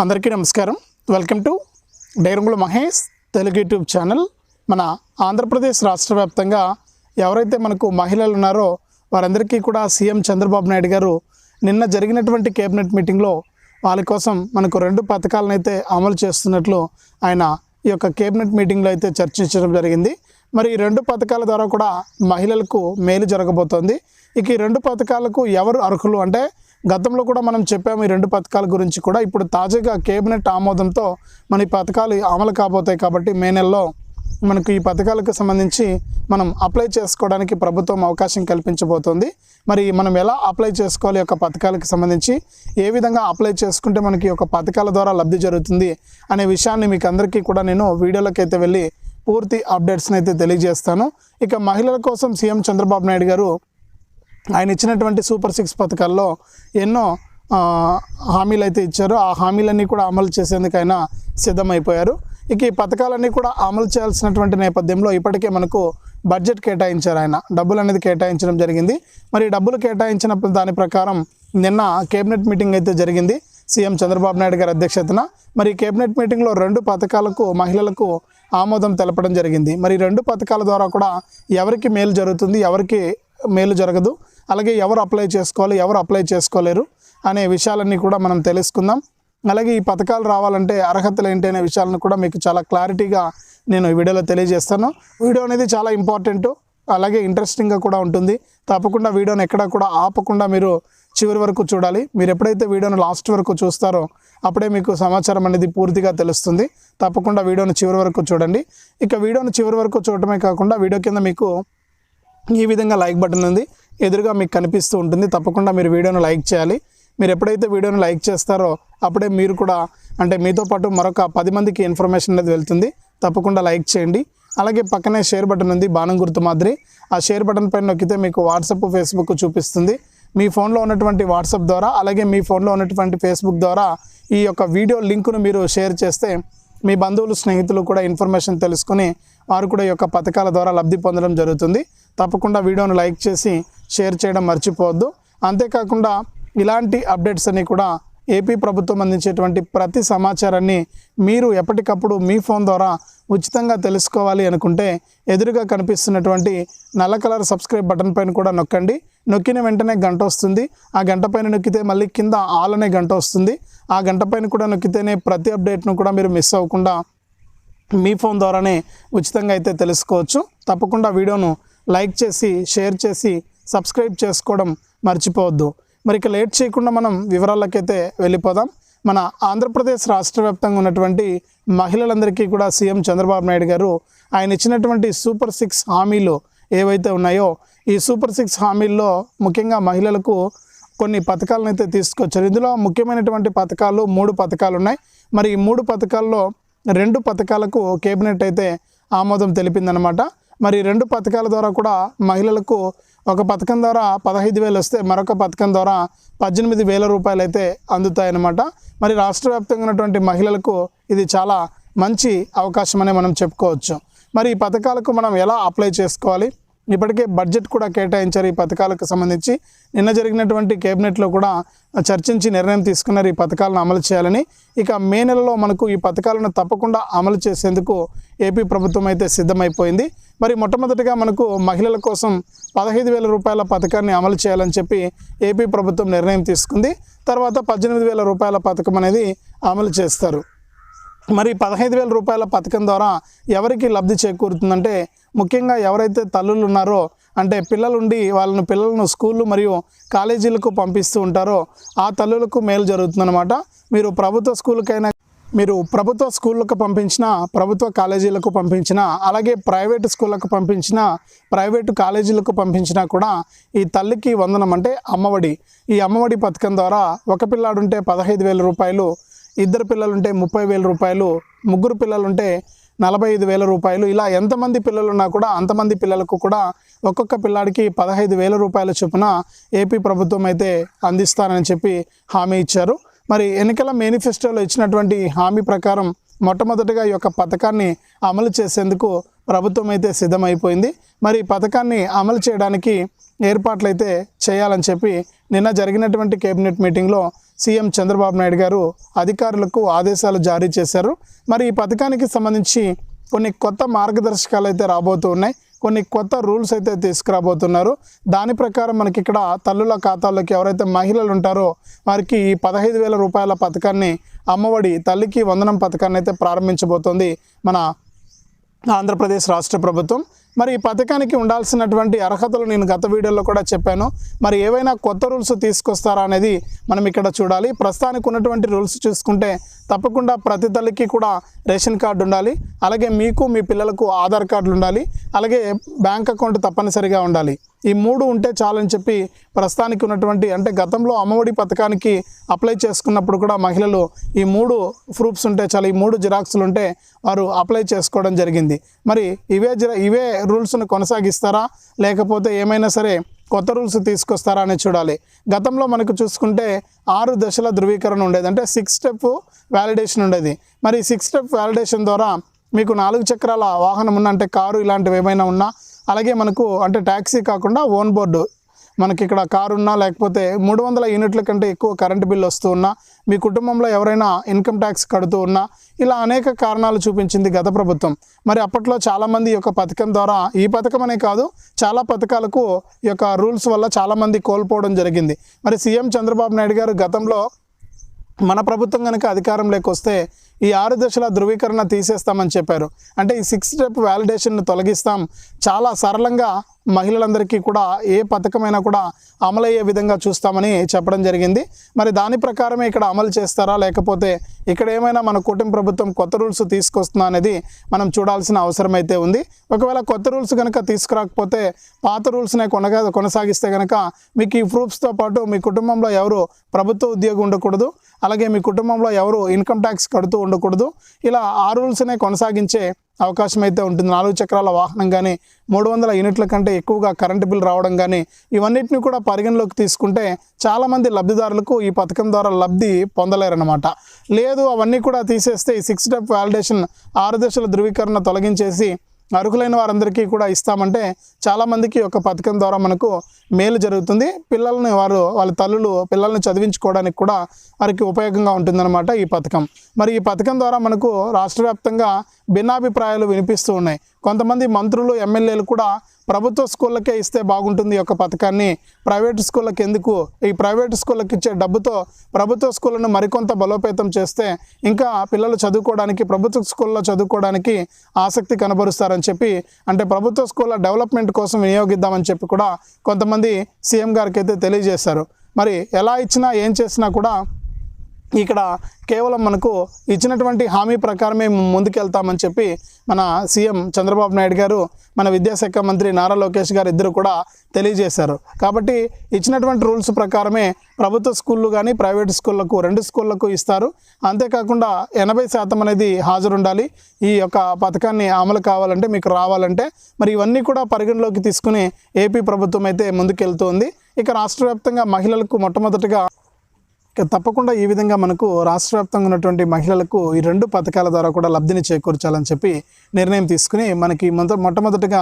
అందరికీ నమస్కారం. Welcome to డైరంగుల మహేష్ తెలుగు యూట్యూబ్ ఛానల్. మన ఆంధ్రప్రదేశ్ రాష్ట్ర వ్యాప్తంగా ఎవరైతే మనకు మహిళలు ఉన్నారో వారందరికీ కూడా సీఎం చంద్రబాబు నాయుడు గారు నిన్న జరిగినటువంటి కేబినెట్ మీటింగ్లో వాళ్ళ కోసం మనకు రెండు పథకాలను అయితే అమలు చేస్తున్నట్లు ఆయన ఈ యొక్క కేబినెట్ మీటింగ్లో అయితే చర్చించడం జరిగింది. మరి ఈ రెండు పథకాల ద్వారా కూడా మహిళలకు మేలు జరగబోతోంది. ఇక ఈ రెండు పథకాలకు ఎవరు అర్హులు అంటే గతంలో కూడా మనం చెప్పాము ఈ రెండు పథకాల గురించి కూడా. ఇప్పుడు తాజాగా కేబినెట్ ఆమోదంతో మన ఈ పథకాలు అమలు కాబోతాయి కాబట్టి మే నెలలో మనకు ఈ పథకాలకు సంబంధించి మనం అప్లై చేసుకోవడానికి ప్రభుత్వం అవకాశం కల్పించబోతోంది. మరి మనం ఎలా అప్లై చేసుకోవాలి యొక్క పథకాలకు సంబంధించి ఏ విధంగా అప్లై చేసుకుంటే మనకి ఒక పథకాల ద్వారా లబ్ధి జరుగుతుంది అనే విషయాన్ని మీకు అందరికీ కూడా నేను వీడియోలోకి అయితే వెళ్ళి పూర్తి అప్డేట్స్ని అయితే తెలియజేస్తాను. ఇక మహిళల కోసం సీఎం చంద్రబాబు నాయుడు గారు ఆయన ఇచ్చినటువంటి సూపర్ సిక్స్ పథకాల్లో ఎన్నో హామీలు అయితే ఇచ్చారు. ఆ హామీలన్నీ కూడా అమలు చేసేందుకు ఆయన సిద్ధమైపోయారు. ఇక ఈ పథకాలన్నీ కూడా అమలు చేయాల్సినటువంటి నేపథ్యంలో ఇప్పటికే మనకు బడ్జెట్ కేటాయించారు ఆయన. డబ్బులు అనేది కేటాయించడం జరిగింది. మరి డబ్బులు కేటాయించిన దాని ప్రకారం నిన్న కేబినెట్ మీటింగ్ అయితే జరిగింది సీఎం చంద్రబాబు నాయుడు గారి అధ్యక్షతన. మరి కేబినెట్ మీటింగ్లో రెండు పథకాలకు మహిళలకు ఆమోదం తెలపడం జరిగింది. మరి రెండు పథకాల ద్వారా కూడా ఎవరికి మేలు జరుగుతుంది ఎవరికి మేలు జరగదు అలాగే ఎవరు అప్లై చేసుకోవాలి ఎవరు అప్లై చేసుకోలేరు అనే విషయాలన్నీ కూడా మనం తెలుసుకుందాం. అలాగే ఈ పథకాలు రావాలంటే అర్హతలు ఏంటి అనే విషయాలను కూడా మీకు చాలా క్లారిటీగా నేను ఈ వీడియోలో తెలియజేస్తాను. వీడియో అనేది చాలా ఇంపార్టెంట్ అలాగే ఇంట్రెస్టింగ్గా కూడా ఉంటుంది. తప్పకుండా వీడియోని ఎక్కడా కూడా ఆపకుండా మీరు చివరి వరకు చూడాలి. మీరు ఎప్పుడైతే వీడియోను లాస్ట్ వరకు చూస్తారో అప్పుడే మీకు సమాచారం అనేది పూర్తిగా తెలుస్తుంది. తప్పకుండా వీడియోను చివరి వరకు చూడండి. ఇక వీడియోను చివరి వరకు చూడటమే కాకుండా వీడియో కింద మీకు ఈ విధంగా లైక్ బటన్ ఉంది. ఎదురుగా మీకు కనిపిస్తూ ఉంటుంది. తప్పకుండా మీరు వీడియోను లైక్ చేయాలి. మీరు ఎప్పుడైతే వీడియోను లైక్ చేస్తారో అప్పుడే మీరు కూడా అంటే మీతో పాటు మరొక పది మందికి ఇన్ఫర్మేషన్ అనేది వెళ్తుంది. తప్పకుండా లైక్ చేయండి. అలాగే పక్కనే షేర్ బటన్ ఉంది బాణం గుర్తు మాదిరి. ఆ షేర్ బటన్ పైన నొక్కితే మీకు వాట్సాప్ ఫేస్బుక్ చూపిస్తుంది. మీ ఫోన్లో ఉన్నటువంటి వాట్సాప్ ద్వారా అలాగే మీ ఫోన్లో ఉన్నటువంటి ఫేస్బుక్ ద్వారా ఈ యొక్క వీడియో లింకును మీరు షేర్ చేస్తే మీ బంధువులు స్నేహితులు కూడా ఇన్ఫర్మేషన్ తెలుసుకొని వారు కూడా ఈ యొక్క పథకాల ద్వారా లబ్ధి పొందడం జరుగుతుంది. తప్పకుండా వీడియోను లైక్ చేసి షేర్ చేయడం మర్చిపోవద్దు. అంతేకాకుండా ఇలాంటి అప్డేట్స్ అన్ని కూడా ఏపీ ప్రభుత్వం అందించేటువంటి ప్రతి సమాచారాన్ని మీరు ఎప్పటికప్పుడు మీ ఫోన్ ద్వారా ఉచితంగా తెలుసుకోవాలి అనుకుంటే ఎదురుగా కనిపిస్తున్నటువంటి నల్ల కలర్ సబ్స్క్రైబ్ బటన్ పైన కూడా నొక్కండి. నొక్కిన వెంటనే గంట వస్తుంది. ఆ గంట పైన నొక్కితే మళ్ళీ కింద ఆల్ అనే గంట వస్తుంది. ఆ గంట పైన కూడా నొక్కితేనే ప్రతి అప్డేట్ను కూడా మీరు మిస్ అవ్వకుండా మీ ఫోన్ ద్వారానే ఉచితంగా అయితే తెలుసుకోవచ్చు. తప్పకుండా వీడియోను లైక్ చేసి షేర్ చేసి సబ్స్క్రైబ్ చేసుకోవడం మర్చిపోవద్దు. మరి ఇక లేట్ చేయకుండా మనం వివరాలకైతే వెళ్ళిపోదాం. మన ఆంధ్రప్రదేశ్ రాష్ట్ర వ్యాప్తంగా ఉన్నటువంటి మహిళలందరికీ కూడా సీఎం చంద్రబాబు నాయుడు గారు ఆయన ఇచ్చినటువంటి సూపర్ సిక్స్ హామీలు ఏవైతే ఉన్నాయో ఈ సూపర్ సిక్స్ హామీల్లో ముఖ్యంగా మహిళలకు కొన్ని పథకాలను అయితే తీసుకొచ్చారు. ఇందులో ముఖ్యమైనటువంటి పథకాలు మూడు పథకాలు ఉన్నాయి. మరి ఈ మూడు పథకాల్లో రెండు పథకాలకు కేబినెట్ అయితే ఆమోదం తెలిపిందనమాట మరి రెండు పథకాల ద్వారా కూడా మహిళలకు ఒక పథకం ద్వారా పదహైదు వేలు వస్తే మరొక పథకం ద్వారా పద్దెనిమిది వేల రూపాయలు అయితే అందుతాయన్నమాట. మరి రాష్ట్ర వ్యాప్తంగా ఉన్నటువంటి మహిళలకు ఇది చాలా మంచి అవకాశం మనం చెప్పుకోవచ్చు. మరి ఈ పథకాలకు మనం ఎలా అప్లై చేసుకోవాలి? ఇప్పటికే బడ్జెట్ కూడా కేటాయించారు ఈ పథకాలకు సంబంధించి. నిన్న జరిగినటువంటి కేబినెట్లో కూడా చర్చించి నిర్ణయం తీసుకున్నారు ఈ పథకాలను అమలు చేయాలని. ఇక మే నెలలో మనకు ఈ పథకాలను తప్పకుండా అమలు చేసేందుకు ఏపీ ప్రభుత్వం అయితే సిద్ధమైపోయింది. మరి మొట్టమొదటిగా మనకు మహిళల కోసం పదహైదు వేల రూపాయల పథకాన్ని అమలు చేయాలని చెప్పి ఏపీ ప్రభుత్వం నిర్ణయం తీసుకుంది. తర్వాత పద్దెనిమిది వేల రూపాయల పథకం అనేది అమలు చేస్తారు. మరి పదహైదు వేల రూపాయల పథకం ద్వారా ఎవరికి లబ్ధి చేకూరుతుందంటే ముఖ్యంగా ఎవరైతే తల్లులు ఉన్నారో అంటే పిల్లలుండి వాళ్ళను పిల్లలను స్కూళ్ళు మరియు కాలేజీలకు పంపిస్తూ ఉంటారో ఆ తల్లులకు మేలు జరుగుతుందన్నమాట. మీరు ప్రభుత్వ స్కూల్కైనా మీరు ప్రభుత్వ స్కూళ్ళకు పంపించిన ప్రభుత్వ కాలేజీలకు పంపించిన అలాగే ప్రైవేటు స్కూళ్ళకు పంపించిన ప్రైవేటు కాలేజీలకు పంపించినా కూడా ఈ తల్లికి వందనం అంటే అమ్మఒడి. ఈ అమ్మఒడి పథకం ద్వారా ఒక పిల్లాడుంటే పదహైదు వేల రూపాయలు ఇద్దరు పిల్లలుంటే ముప్పై వేల రూపాయలు ముగ్గురు పిల్లలుంటే నలభై ఐదు వేల రూపాయలు. ఇలా ఎంతమంది పిల్లలు ఉన్నా కూడా అంతమంది పిల్లలకు కూడా ఒక్కొక్క పిల్లాడికి పదహైదు వేల రూపాయల చొప్పున ఏపీ ప్రభుత్వం అయితే అందిస్తానని చెప్పి హామీ ఇచ్చారు. మరి ఎన్నికల మేనిఫెస్టోలో ఇచ్చినటువంటి హామీ ప్రకారం మొట్టమొదటిగా ఈ యొక్క పథకాన్ని అమలు చేసేందుకు ప్రభుత్వం అయితే సిద్ధమైపోయింది. మరి ఈ పథకాన్ని అమలు చేయడానికి ఏర్పాట్లయితే చేయాలని చెప్పి నిన్న జరిగినటువంటి కేబినెట్ మీటింగ్లో సీఎం చంద్రబాబు నాయుడు గారు అధికారులకు ఆదేశాలు జారీ చేశారు. మరి ఈ పథకానికి సంబంధించి కొన్ని కొత్త మార్గదర్శకాలు అయితే రాబోతూ ఉన్నాయి కొన్ని కొత్త రూల్స్ అయితే తీసుకురాబోతున్నారు. దాని ప్రకారం మనకి ఇక్కడ తల్లుల ఖాతాల్లోకి ఎవరైతే మహిళలు ఉంటారో వారికి ఈ పదహైదు వేల రూపాయల పథకాన్ని అమ్మఒడి తల్లికి వందనం పథకాన్ని అయితే ప్రారంభించబోతోంది మన ఆంధ్రప్రదేశ్ రాష్ట్ర ప్రభుత్వం. మరి ఈ పథకానికి ఉండాల్సినటువంటి అర్హతలు నేను గత వీడియోలో కూడా చెప్పాను. మరి ఏవైనా కొత్త రూల్స్ తీసుకొస్తారా అనేది మనం ఇక్కడ చూడాలి. ప్రస్తుతానికి ఉన్నటువంటి రూల్స్ చూసుకుంటే తప్పకుండా ప్రతి తల్లికి కూడా రేషన్ కార్డు ఉండాలి. అలాగే మీకు మీ పిల్లలకు ఆధార్ కార్డులు ఉండాలి. అలాగే బ్యాంక్ అకౌంట్ తప్పనిసరిగా ఉండాలి. ఈ మూడు ఉంటే చాలని చెప్పి ప్రస్తుతానికి ఉన్నటువంటి అంటే గతంలో అమ్మఒడి పథకానికి అప్లై చేసుకున్నప్పుడు కూడా మహిళలు ఈ మూడు ప్రూఫ్స్ ఉంటే చాలు ఈ మూడు జిరాక్స్లు ఉంటే వారు అప్లై చేసుకోవడం జరిగింది. మరి ఇవే జిరా ఇవే రూల్స్ను కొనసాగిస్తారా? లేకపోతే ఏమైనా సరే కొత్త రూల్స్ తీసుకొస్తారా అనేది చూడాలి. గతంలో మనకు చూసుకుంటే ఆరు దశల ధృవీకరణ ఉండేది. అంటే సిక్స్ స్టెప్ వ్యాలిడేషన్ ఉండేది. మరి సిక్స్ స్టెప్ వ్యాలిడేషన్ ద్వారా మీకు నాలుగు చక్రాల వాహనం ఉన్న అంటే కారు ఇలాంటివి ఏమైనా ఉన్నా అలాగే మనకు అంటే ట్యాక్సీ కాకుండా ఓన్ బోర్డు. మనకి ఇక్కడ కారు ఉన్నా లేకపోతే మూడు వందల యూనిట్ల కంటే ఎక్కువ కరెంటు బిల్ వస్తూ ఉన్నా మీ కుటుంబంలో ఎవరైనా ఇన్కమ్ ట్యాక్స్ కడుతూ ఉన్నా ఇలా అనేక కారణాలు చూపించింది గత ప్రభుత్వం. మరి అప్పట్లో చాలామంది యొక్క పథకం ద్వారా ఈ పథకం అనే కాదు చాలా పథకాలకు ఈ యొక్క రూల్స్ వల్ల చాలామంది కోల్పోవడం జరిగింది. మరి సీఎం చంద్రబాబు నాయుడు గారు గతంలో మన ప్రభుత్వం కనుక అధికారంలోకి వస్తే ఈ ఆరు దశల ధృవీకరణ తీసేస్తామని చెప్పారు. అంటే ఈ సిక్స్ స్టెప్ వ్యాలిడేషన్ను తొలగిస్తాం. చాలా సరళంగా మహిళలందరికీ కూడా ఏ పథకమైనా కూడా అమలయ్యే విధంగా చూస్తామని చెప్పడం జరిగింది. మరి దాని ప్రకారమే ఇక్కడ అమలు చేస్తారా? లేకపోతే ఇక్కడ ఏమైనా మన కూటమి ప్రభుత్వం కొత్త రూల్స్ తీసుకొస్తుందా అనేది మనం చూడాల్సిన అవసరం అయితే ఉంది. ఒకవేళ కొత్త రూల్స్ కనుక తీసుకురాకపోతే పాత రూల్స్నే కొనగా కొనసాగిస్తే కనుక మీకు ఈ ప్రూఫ్స్తో పాటు మీ కుటుంబంలో ఎవరు ప్రభుత్వ ఉద్యోగం ఉండకూడదు. అలాగే మీ కుటుంబంలో ఎవరు ఇన్కమ్ ట్యాక్స్ కడుతూ ఉండకూడదు. ఇలా ఆ రూల్స్నే కొనసాగించే అవకాశం అయితే ఉంటుంది. నాలుగు చక్రాల వాహనం కానీ మూడు వందల యూనిట్ల కంటే ఎక్కువగా కరెంటు బిల్ రావడం కానీ ఇవన్నిటిని కూడా పరిగణలోకి తీసుకుంటే చాలామంది లబ్ధిదారులకు ఈ పథకం ద్వారా లబ్ధి పొందలేరన్నమాట. లేదు అవన్నీ కూడా తీసేస్తే ఈ సిక్స్ స్టెప్ వ్యాలిడేషన్ ఆరు దశల ధృవీకరణ తొలగించేసి అర్హులైన వారందరికీ కూడా ఇస్తామంటే చాలామందికి ఒక పథకం ద్వారా మనకు మేలు జరుగుతుంది. పిల్లల్ని వారు వాళ్ళ తల్లులు పిల్లల్ని చదివించుకోవడానికి కూడా వారికి ఉపయోగంగా ఉంటుందన్నమాట ఈ పథకం. మరి ఈ పథకం ద్వారా మనకు రాష్ట్ర వ్యాప్తంగా భిన్నాభిప్రాయాలు వినిపిస్తూ ఉన్నాయి. కొంతమంది మంత్రులు ఎమ్మెల్యేలు కూడా ప్రభుత్వ స్కూళ్ళకే ఇస్తే బాగుంటుంది ఈ యొక్క పథకాన్ని. ప్రైవేట్ స్కూళ్ళకి ఎందుకు? ఈ ప్రైవేట్ స్కూళ్ళకి ఇచ్చే డబ్బుతో ప్రభుత్వ స్కూళ్ళను మరికొంత బలోపేతం చేస్తే ఇంకా పిల్లలు చదువుకోవడానికి ప్రభుత్వ స్కూల్లో చదువుకోవడానికి ఆసక్తి కనబరుస్తారని చెప్పి అంటే ప్రభుత్వ స్కూళ్ళ డెవలప్మెంట్ కోసం వినియోగిద్దామని చెప్పి కూడా కొంతమంది సీఎం గారికి అయితే తెలియజేశారు. మరి ఎలా ఇచ్చినా ఏం చేసినా కూడా ఇక్కడ కేవలం మనకు ఇచ్చినటువంటి హామీ ప్రకారమే ముందుకెళ్తామని చెప్పి మన సీఎం చంద్రబాబు నాయుడు గారు మన విద్యాశాఖ మంత్రి నారా లోకేష్ గారు ఇద్దరు కూడా తెలియజేశారు. కాబట్టి ఇచ్చినటువంటి రూల్స్ ప్రకారమే ప్రభుత్వ స్కూళ్ళు కానీ ప్రైవేట్ స్కూళ్ళకు రెండు స్కూళ్ళకు ఇస్తారు. అంతేకాకుండా ఎనభై శాతం అనేది హాజరుండాలి. ఈ యొక్క పథకాన్ని అమలు కావాలంటే మీకు రావాలంటే మరి ఇవన్నీ కూడా పరిగణలోకి తీసుకుని ఏపీ ప్రభుత్వం అయితే ముందుకెళ్తుంది. ఇక రాష్ట్ర వ్యాప్తంగా మహిళలకు మొట్టమొదటిగా తప్పకుండా ఈ విధంగా మనకు రాష్ట్ర వ్యాప్తంగా ఉన్నటువంటి మహిళలకు ఈ రెండు పథకాల ద్వారా కూడా లబ్ధిని చేకూర్చాలని చెప్పి నిర్ణయం తీసుకుని మనకి మొదట మొట్టమొదటిగా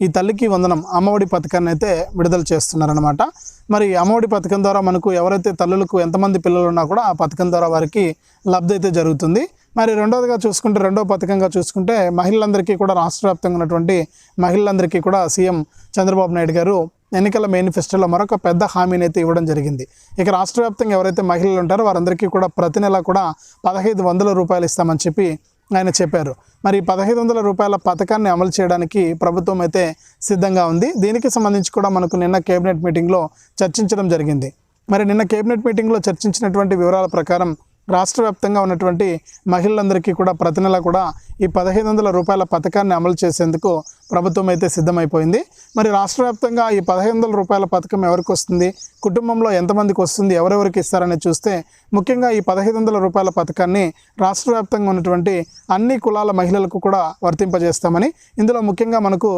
ఈ తల్లికి వందనం అమ్మఒడి పథకాన్ని అయితే విడుదల చేస్తున్నారనమాట మరి అమ్మఒడి పథకం ద్వారా మనకు ఎవరైతే తల్లులకు ఎంతమంది పిల్లలు ఉన్నా కూడా ఆ పథకం ద్వారా వారికి లబ్ధి అయితే జరుగుతుంది. మరి రెండోదిగా చూసుకుంటే రెండో పథకంగా చూసుకుంటే మహిళలందరికీ కూడా రాష్ట్ర వ్యాప్తంగా ఉన్నటువంటి మహిళలందరికీ కూడా సీఎం చంద్రబాబు నాయుడు గారు ఎన్నికల మేనిఫెస్టోలో మరొక పెద్ద హామీని అయితే ఇవ్వడం జరిగింది. ఇక రాష్ట్ర వ్యాప్తంగా ఎవరైతే మహిళలు ఉంటారో వారందరికీ కూడా ప్రతి నెల కూడా పదహైదు వందల రూపాయలు ఇస్తామని చెప్పి ఆయన చెప్పారు. మరి పదహైదు వందల రూపాయల పథకాన్ని అమలు చేయడానికి ప్రభుత్వం అయితే సిద్ధంగా ఉంది. దీనికి సంబంధించి కూడా మనకు నిన్న కేబినెట్ మీటింగ్లో చర్చించడం జరిగింది. మరి నిన్న కేబినెట్ మీటింగ్లో చర్చించినటువంటి వివరాల ప్రకారం రాష్ట్ర వ్యాప్తంగా ఉన్నటువంటి మహిళలందరికీ కూడా ప్రతి నెల కూడా ఈ పదహైదు వందల రూపాయల పథకాన్ని అమలు చేసేందుకు ప్రభుత్వం అయితే సిద్ధమైపోయింది. మరి రాష్ట్ర వ్యాప్తంగా ఈ పదహైదు వందల రూపాయల పథకం ఎవరికి వస్తుంది? కుటుంబంలో ఎంతమందికి వస్తుంది? ఎవరెవరికి ఇస్తారని చూస్తే ముఖ్యంగా ఈ పదహైదు వందల రూపాయల పథకాన్ని రాష్ట్ర వ్యాప్తంగా ఉన్నటువంటి అన్ని కులాల మహిళలకు కూడా వర్తింపజేస్తామని ఇందులో ముఖ్యంగా మనకు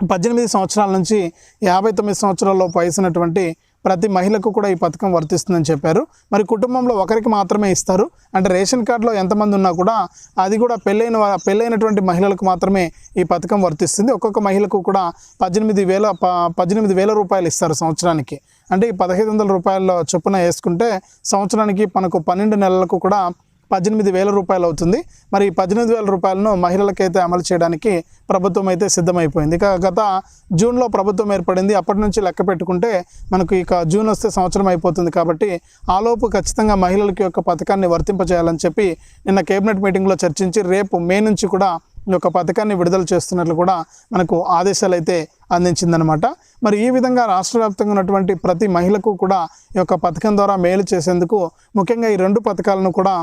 పద్దెనిమిది సంవత్సరాల నుంచి యాభై తొమ్మిది లోపు వయసున్నటువంటి ప్రతి మహిళకు కూడా ఈ పథకం వర్తిస్తుందని చెప్పారు. మరి కుటుంబంలో ఒకరికి మాత్రమే ఇస్తారు. అంటే రేషన్ కార్డులో ఎంతమంది ఉన్నా కూడా అది కూడా పెళ్ళైన పెళ్ళైనటువంటి మహిళలకు మాత్రమే ఈ పథకం వర్తిస్తుంది. ఒక్కొక్క మహిళకు కూడా పద్దెనిమిది వేల పద్దెనిమిది వేల రూపాయలు ఇస్తారు సంవత్సరానికి. అంటే ఈ పదహైదు వందల రూపాయల చొప్పున వేసుకుంటే సంవత్సరానికి మనకు పన్నెండు నెలలకు కూడా పద్దెనిమిది వేల రూపాయలు అవుతుంది. మరి ఈ పద్దెనిమిది వేల రూపాయలను మహిళలకైతే అమలు చేయడానికి ప్రభుత్వం అయితే సిద్ధమైపోయింది. ఇక గత జూన్లో ప్రభుత్వం ఏర్పడింది. అప్పటి నుంచి లెక్క పెట్టుకుంటే మనకు ఇక జూన్ వస్తే సంవత్సరం అయిపోతుంది కాబట్టి ఆలోపు ఖచ్చితంగా మహిళలకి యొక్క పథకాన్ని వర్తింపజేయాలని చెప్పి నిన్న కేబినెట్ మీటింగ్లో చర్చించి రేపు మే నుంచి కూడా ఈ యొక్క పథకాన్ని విడుదల చేస్తున్నట్లు కూడా మనకు ఆదేశాలు అయితే అందించిందనమాట మరి ఈ విధంగా రాష్ట్ర వ్యాప్తంగా ఉన్నటువంటి ప్రతి మహిళకు కూడా ఈ యొక్క పథకం ద్వారా మేలు చేసేందుకు ముఖ్యంగా ఈ రెండు పథకాలను కూడా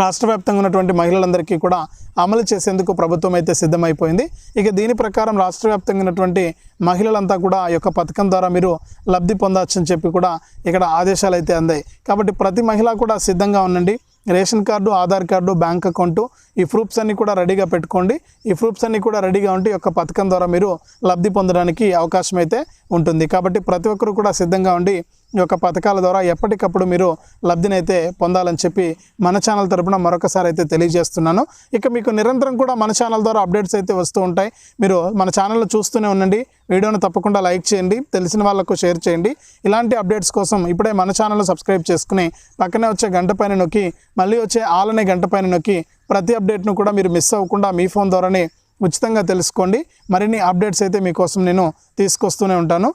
రాష్ట్ర వ్యాప్తంగా ఉన్నటువంటి మహిళలందరికీ కూడా అమలు చేసేందుకు ప్రభుత్వం అయితే సిద్ధమైపోయింది. ఇక దీని ప్రకారం రాష్ట్ర వ్యాప్తంగా ఉన్నటువంటి మహిళలంతా కూడా ఈ యొక్క పథకం ద్వారా మీరు లబ్ధి పొందవచ్చని చెప్పి కూడా ఇక్కడ ఆదేశాలు అయితే అందాయి. కాబట్టి ప్రతి మహిళ కూడా సిద్ధంగా ఉండండి. Ration card Aadhaar card bank account ఈ ప్రూఫ్స్ అన్నీ కూడా రెడీగా పెట్టుకోండి. ఈ ప్రూఫ్స్ అన్నీ కూడా రెడీగా ఉంటే ఈ యొక్క పథకం ద్వారా మీరు లబ్ధి పొందడానికి అవకాశం అయితే ఉంటుంది. కాబట్టి ప్రతి ఒక్కరు కూడా సిద్ధంగా ఉండి యొక్క పథకాల ద్వారా ఎప్పటికప్పుడు మీరు లబ్ధినైతే పొందాలని చెప్పి మన ఛానల్ తరపున మరొకసారి అయితే తెలియజేస్తున్నాను. ఇక మీకు నిరంతరం కూడా మన ఛానల్ ద్వారా అప్డేట్స్ అయితే వస్తూ ఉంటాయి. మీరు మన ఛానల్లో చూస్తూనే ఉండండి. వీడియోను తప్పకుండా లైక్ చేయండి. తెలిసిన వాళ్ళకు షేర్ చేయండి. ఇలాంటి అప్డేట్స్ కోసం ఇప్పుడే మన ఛానల్ సబ్స్క్రైబ్ చేసుకుని పక్కనే వచ్చే గంట పైన నొక్కి మళ్ళీ వచ్చే ఆల్ అనే గంట పైన నొక్కి ప్రతి అప్డేట్ను కూడా మీరు మిస్ అవ్వకుండా మీ ఫోన్ ద్వారానే ఉచితంగా తెలుసుకోండి. మరిన్ని అప్డేట్స్ అయితే మీకోసం నేను తీసుకొస్తూనే ఉంటాను.